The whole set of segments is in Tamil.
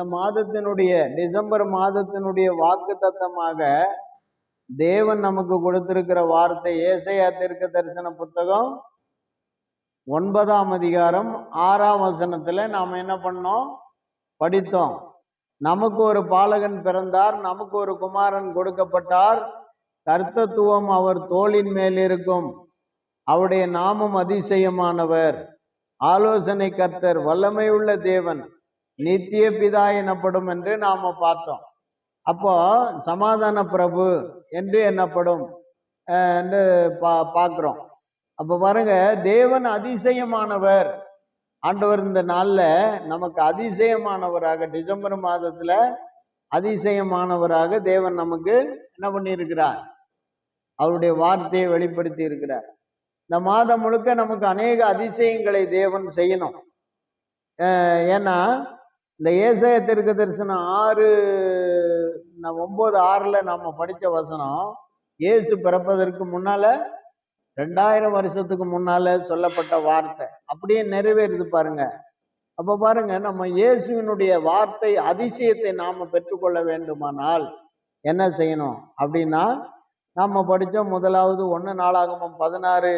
இந்த மாதத்தினுடைய டிசம்பர் மாதத்தினுடைய வாக்கு தத்தமாக தேவன் நமக்கு கொடுத்திருக்கிற வார்த்தை ஏசையா தீர்க்க தரிசன புத்தகம் ஒன்பதாம் அதிகாரம் ஆறாம் வசனத்துல நாம என்ன பண்ணோம்? படித்தோம். நமக்கு ஒரு பாலகன் பிறந்தார் நமக்கு ஒரு குமாரன் கொடுக்கப்பட்டார். கர்த்தத்துவம் அவர் தோளின் மேல் இருக்கும். அவருடைய நாமம் அதிசயமானவர். ஆலோசனை கர்த்தர் வல்லமையுள்ள தேவன். நித்திய பிதா எனப்படும் என்று நாம பார்த்தோம். அப்போ சமாதான பிரபு என்று என்னப்படும்? என்று பா பார்க்குறோம். அப்போ பாருங்க தேவன் அதிசயமானவர். ஆண்டவர் இந்த நாளில் நமக்கு அதிசயமானவராக டிசம்பர் மாதத்தில் அதிசயமானவராக தேவன் நமக்கு என்ன பண்ணியிருக்கிறார்? அவருடைய வார்த்தையை வெளிப்படுத்தி இருக்கிறார் இந்த மாதம் முழுக்க நமக்கு அநேக அதிசயங்களை தேவன் செய்யணும். ஏன்னா இந்த ஏசாய தீர்க்க தரிசனம் ஆறு ந- ஒன்பது ஆறில் நம்ம படித்த வசனம் இயேசு பிறப்பதற்கு முன்னால ரெண்டாயிரம் வருஷத்துக்கு முன்னால சொல்லப்பட்ட வார்த்தை. அப்படியே நிறைவேறுது பாருங்க. அப்போ பாருங்க நம்ம இயேசுவினுடைய வார்த்தை அதிசயத்தை நாம் பெற்றுக்கொள்ள வேண்டுமானால் என்ன செய்யணும்? அப்படின்னா நம்ம படித்த முதலாவது ஒன்று நாளாகமும் பதினாறு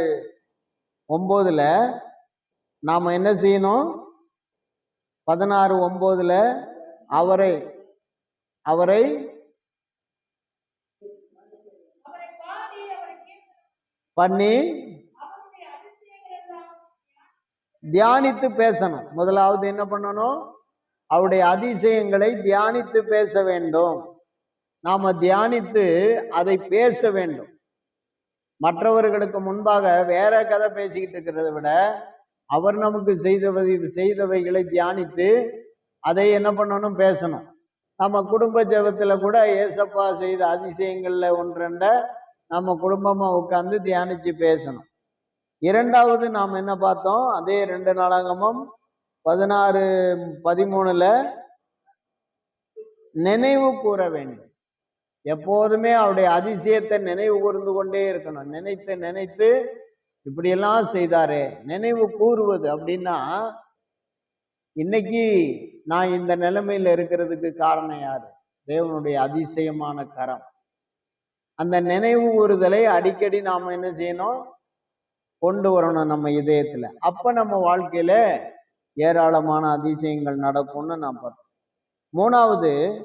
ஒம்போதில் நாம் என்ன செய்யணும்? பதினாறு ஒன்பதுல அவரை அவரை பண்ணி தியானித்து பேசணும். முதலாவது என்ன பண்ணணும்? அவருடைய அதிசயங்களை தியானித்து பேச வேண்டும். நாம தியானித்து அதை பேச வேண்டும். மற்றவர்களுக்கு முன்பாக வேற கதை பேசிக்கிட்டு இருக்கிறத விட அவர் நமக்கு செய்தவை செய்தவைகளை தியானித்து அதை என்ன பண்ணணும் பேசணும். நம்ம குடும்ப ஜபத்தில் கூட ஏசப்பா செய்த அதிசயங்களில் ஒன்றெண்ட நம்ம குடும்பமா உட்காந்து தியானிச்சு பேசணும். இரண்டாவது நாம் என்ன பார்த்தோம் அதே ரெண்டு நாளாகமும் பதினாறு பதிமூணுல நினைவு கூற வேண்டும். எப்போதுமே அவருடைய அதிசயத்தை நினைவு கூர்ந்து கொண்டே இருக்கணும். நினைத்து நினைத்து இப்படியெல்லாம் செய்தாரே. நினைவு கூறுவது அப்படின்னா இன்னைக்கு நான் இந்த நிலைமையில இருக்கிறதுக்கு காரணம் யாரு? தேவனுடைய அதிசயமான கரம். அந்த நினைவு கூறுதலை அடிக்கடி நாம என்ன செய்யணும்? கொண்டு வரணும் நம்ம இதயத்துல. அப்ப நம்ம வாழ்க்கையில ஏராளமான அதிசயங்கள் நடக்கும்னு நான் பார்த்தோம் மூணாவது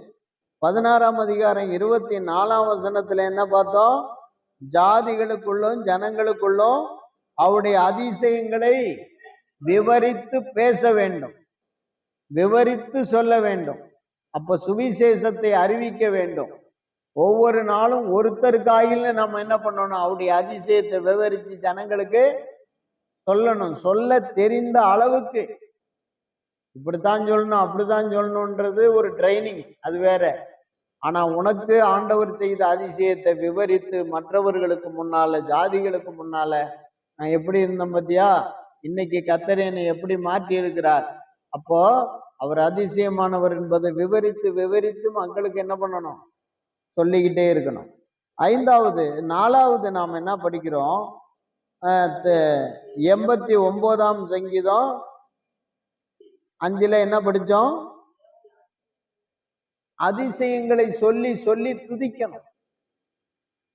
பதினாறாம் அதிகாரம் இருபத்தி நாலாம் வசனத்துல என்ன பார்த்தோம்? ஜாதிகளுக்குள்ளும் ஜனங்களுக்குள்ளும் அவருடைய அதிசயங்களை விவரித்து பேச வேண்டும். விவரித்து சொல்ல வேண்டும். அப்ப சுவிசேஷத்தை அறிவிக்க வேண்டும். ஒவ்வொரு நாளும் ஒருத்தருக்காயில்னு நம்ம என்ன பண்ணணும்? அவருடைய அதிசயத்தை விவரித்து ஜனங்களுக்கு சொல்லணும். சொல்ல தெரிந்த அளவுக்கு. இப்படித்தான் சொல்லணும் அப்படித்தான் சொல்லணுன்றது ஒரு ட்ரைனிங். அது வேற. ஆனா உனக்கு ஆண்டவர் செய்த அதிசயத்தை விவரித்து மற்றவர்களுக்கு முன்னால ஜாதிகளுக்கு முன்னால நான் எப்படி இருந்தேன் பத்தியா? இன்னைக்கு கத்தர் என்னை எப்படி மாற்றி இருக்கிறார் அப்போ அவர் அதிசயமானவர் என்பதை விவரித்து விவரித்து மக்களுக்கு என்ன பண்ணணும்? சொல்லிக்கிட்டே இருக்கணும். ஐந்தாவது நாலாவது நாம் என்ன படிக்கிறோம்? அஹ் எண்பத்தி ஒன்பதாம் சங்கீதம் அஞ்சுல என்ன படித்தோம்? அதிசயங்களை சொல்லி சொல்லி துதிக்கணும்.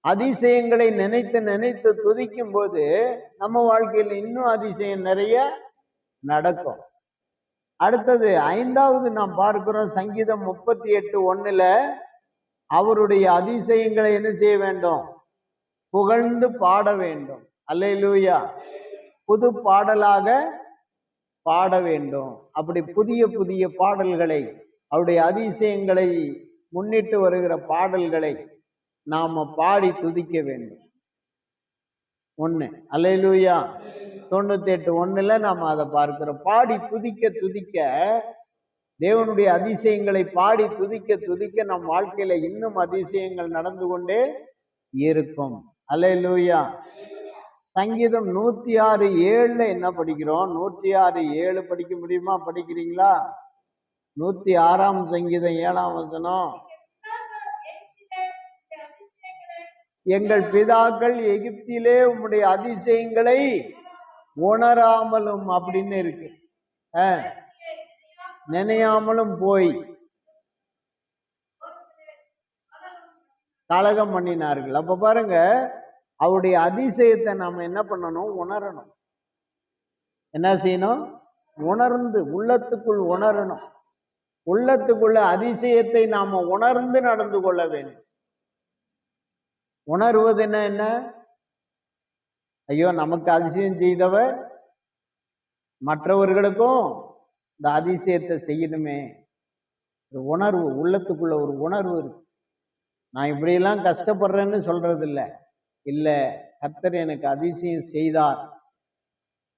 அதிசயங்களை நினைத்து நினைத்து துதிக்கும் போது நம்ம வாழ்க்கையில் இன்னும் அதிசயம் நிறைய நடக்கும். அடுத்தது ஐந்தாவது நாம் பார்க்கிறோம் சங்கீதம் முப்பத்தி எட்டு ஒண்ணுல அவருடைய அதிசயங்களை என்ன செய்ய வேண்டும்? புகழ்ந்து பாட வேண்டும். அல்லேலூயா. புது பாடலாக பாட வேண்டும். அப்படி புதிய புதிய பாடல்களை அவருடைய அதிசயங்களை முன்னிட்டு வருகிற பாடல்களை நாம பாடி துதிக்க வேண்டும். ஒண்ணு. அலையிலூயா தொண்ணூத்தி எட்டு ஒண்ணுல நாம அதை பார்க்கிறோம். பாடி துதிக்க துதிக்க தேவனுடைய அதிசயங்களை பாடி துதிக்க துதிக்க நம் வாழ்க்கையில இன்னும் அதிசயங்கள் நடந்து கொண்டே இருக்கும். அலையிலூயா சங்கீதம் நூத்தி ஆறு ஏழுல என்ன படிக்கிறோம்? நூத்தி ஆறு ஏழு படிக்க முடியுமா? படிக்கிறீங்களா? நூத்தி ஆறாம் சங்கீதம் ஏழாம் வசனம். எங்கள் பிதாக்கள் எகிப்திலே உம்முடைய அதிசயங்களை உணராமலும் அப்படின்னு இருக்கு. நினையாமலும் போய் கலகம் பண்ணினார்கள். அப்ப பாருங்க அவருடைய அதிசயத்தை நாம என்ன பண்ணணும்? உணரணும். என்ன செய்யணும்? உணர்ந்து உள்ளத்துக்குள் உணரணும். உள்ளத்துக்குள்ள அதிசயத்தை நாம உணர்ந்து நடந்து கொள்ள வேண்டும். உணர்வது என்ன? என்ன ஐயோ நமக்கு அதிசயம் செய்தவர் மற்றவர்களுக்கும் இந்த அதிசயத்தை செய்யணுமே. ஒரு உணர்வு உள்ளத்துக்குள்ள ஒரு உணர்வு இருக்கு. நான் இப்படியெல்லாம் கஷ்டப்படுறேன்னு சொல்றது இல்லை இல்லை கர்த்தர் எனக்கு அதிசயம் செய்தார்.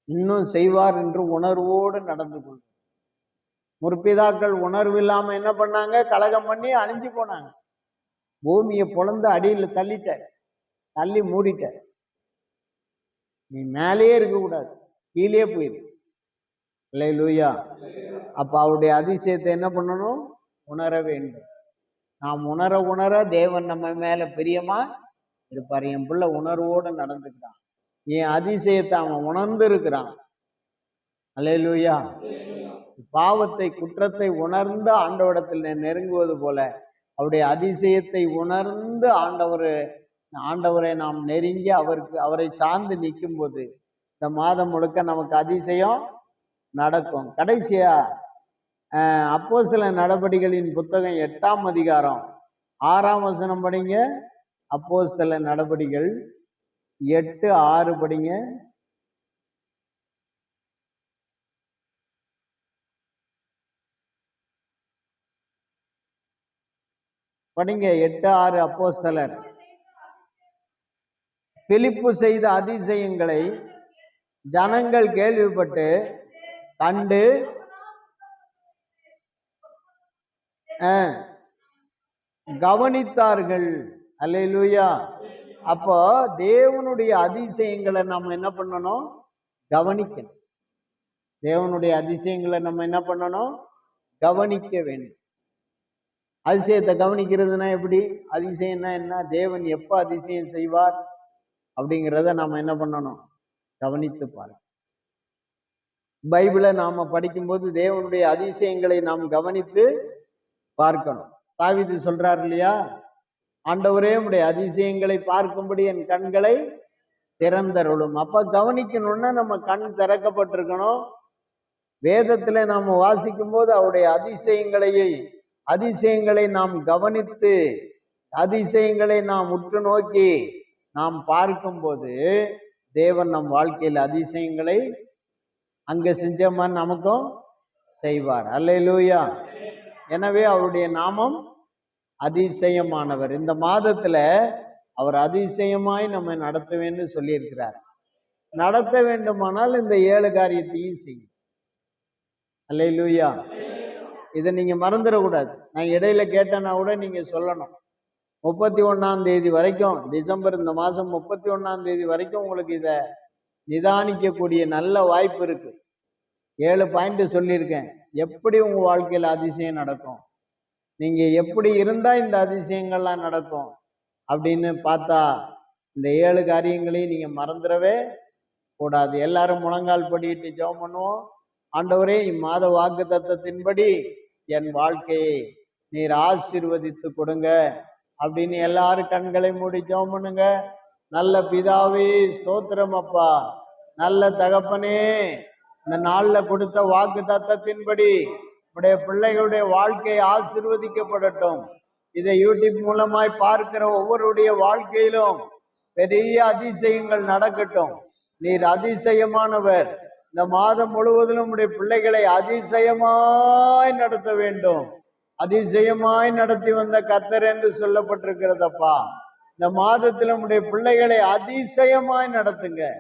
இன்னும் செய்வார் என்று உணர்வோடு நடந்து கொள்ளும் முற்பிதாக்கள் உணர்வு இல்லாமல் என்ன பண்ணாங்க? கலகம் பண்ணி அழிஞ்சு போனாங்க. பூமியை பொழந்து அடியில் தள்ளிட்ட தள்ளி மூடிட்ட நீ மேலேயே இருக்கக்கூடாது. கீழே போயிரு. இல்லை லூயா அப்போ அவருடைய அதிசயத்தை என்ன பண்ணணும்? உணர வேண்டும். நாம் உணர உணர தேவன் நம்ம மேல பிரியமா இருப்பார். என் பிள்ளை உணர்வோடு நடந்துக்கிறான். என் அதிசயத்தை அவன் உணர்ந்து இருக்கிறான் அல்லேலூயா. பாவத்தை குற்றத்தை உணர்ந்து ஆண்டவடத்தில் நெருங்குவது போல அவருடைய அதிசயத்தை உணர்ந்து ஆண்டவர் ஆண்டவரை நாம் நெருங்கி அவருக்கு அவரை சார்ந்து நிற்கும் போது இந்த மாதம் முழுக்க நமக்கு அதிசயம் நடக்கும். கடைசியா அப்போ சில நடவடிக்கைகளின் புத்தகம் எட்டாம் அதிகாரம் ஆறாம் வசனம் படிங்க. அப்போ சில நடவடிக்கைகள் எட்டு ஆறு படிங்க. படிங்க எட்டு ஆறு அப்போஸ்தலர். பிலிப்பு செய்த அதிசயங்களை ஜனங்கள் கேள்விப்பட்டு கண்டு அஹ், கவனித்தார்கள். அல்லேலூயா. அப்போ தேவனுடைய அதிசயங்களை நம்ம என்ன பண்ணணும்? கவனிக்கணும். தேவனுடைய அதிசயங்களை நம்ம என்ன பண்ணணும்? கவனிக்க வேண்டும். அதிசயத்தை கவனிக்கிறதுனா எப்படி? அதிசயம்னா என்ன? தேவன் எப்போ அதிசயம் செய்வார்? அப்படிங்கிறத நாம் என்ன பண்ணணும்? கவனித்து பாருங்க. பைபிளை நாம் படிக்கும்போது தேவனுடைய அதிசயங்களை நாம் கவனித்து பார்க்கணும். தாவிது சொல்றார் இல்லையா? ஆண்டவரே உடைய அதிசயங்களை பார்க்கும்படி என் கண்களை திறந்தருளும். அப்ப கவனிக்கணும்னா நம்ம கண் திறக்கப்பட்டிருக்கணும். வேதத்துல நாம வாசிக்கும் போது அவருடைய அதிசயங்களையே அதிசயங்களை நாம் கவனித்து அதிசயங்களை நாம் உற்று நோக்கி நாம் பார்க்கும்போது தேவன் நம் வாழ்க்கையில் அதிசயங்களை அங்க செஞ்ச மாதிரி நமக்கும் செய்வார். அல்லேலூயா. எனவே அவருடைய நாமம் அதிசயமானவர். இந்த மாதத்துல அவர் அதிசயமாய் நம்ம நடத்துவேன்னு சொல்லியிருக்கிறார். நடத்த வேண்டுமானால் இந்த ஏழு காரியத்தையும் செய்யும் அல்லேலூயா. இதை நீங்கள் மறந்துடக்கூடாது. நான் இடையில கேட்டேன்னா கூட நீங்கள் சொல்லணும். முப்பத்தி ஒன்றாம் தேதி வரைக்கும் டிசம்பர் இந்த மாதம் முப்பத்தி ஒன்றாம் தேதி வரைக்கும் உங்களுக்கு இதை நிதானிக்கக்கூடிய நல்ல வாய்ப்பு இருக்கு. ஏழு பாயிண்ட் சொல்லியிருக்கேன். எப்படி உங்கள் வாழ்க்கையில் அதிசயம் நடக்கும்? நீங்கள் எப்படி இருந்தால் இந்த அதிசயங்கள்லாம் நடக்கும்? அப்படின்னு பார்த்தா இந்த ஏழு காரியங்களையும் நீங்கள் மறந்துடவே கூடாது. எல்லாரும் முழங்கால் படிட்டு ஜெபம் பண்ணுவோம். ஆண்டவரே இம்மாத வாக்கு தத்தத்தின்படி என் வாழ்க்கையை நீர் ஆசீர்வதித்து கொடுங்க. அப்படின்னு எல்லாரும் கண்களை மூடி பண்ணுங்க. நல்ல பிதாவே ஸ்தோத்திரம் அப்பா. நல்ல தகப்பனே இந்த நாளில் கொடுத்த வாக்கு தத்தத்தின்படி உடைய பிள்ளைகளுடைய வாழ்க்கையை ஆசீர்வதிக்கப்படட்டும். இதை யூடியூப் மூலமாய் பார்க்கிற ஒவ்வொருடைய வாழ்க்கையிலும் பெரிய அதிசயங்கள் நடக்கட்டும். நீர் அதிசயமானவர். இந்த மாதம் முழுவதிலும் உடைய பிள்ளைகளை அதிசயமாய் நடத்த வேண்டும். அதிசயமாய் நடத்தி வந்த கத்தர் என்று சொல்லப்பட்டிருக்கிறதப்பா. இந்த மாதத்தில் உடைய பிள்ளைகளை அதிசயமாய் நடத்துங்க.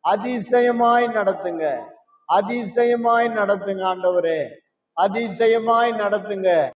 அதிசயமாய் நடத்துங்க. அதிசயமாய் நடத்துங்க ஆண்டவரே. அதிசயமாய் நடத்துங்க.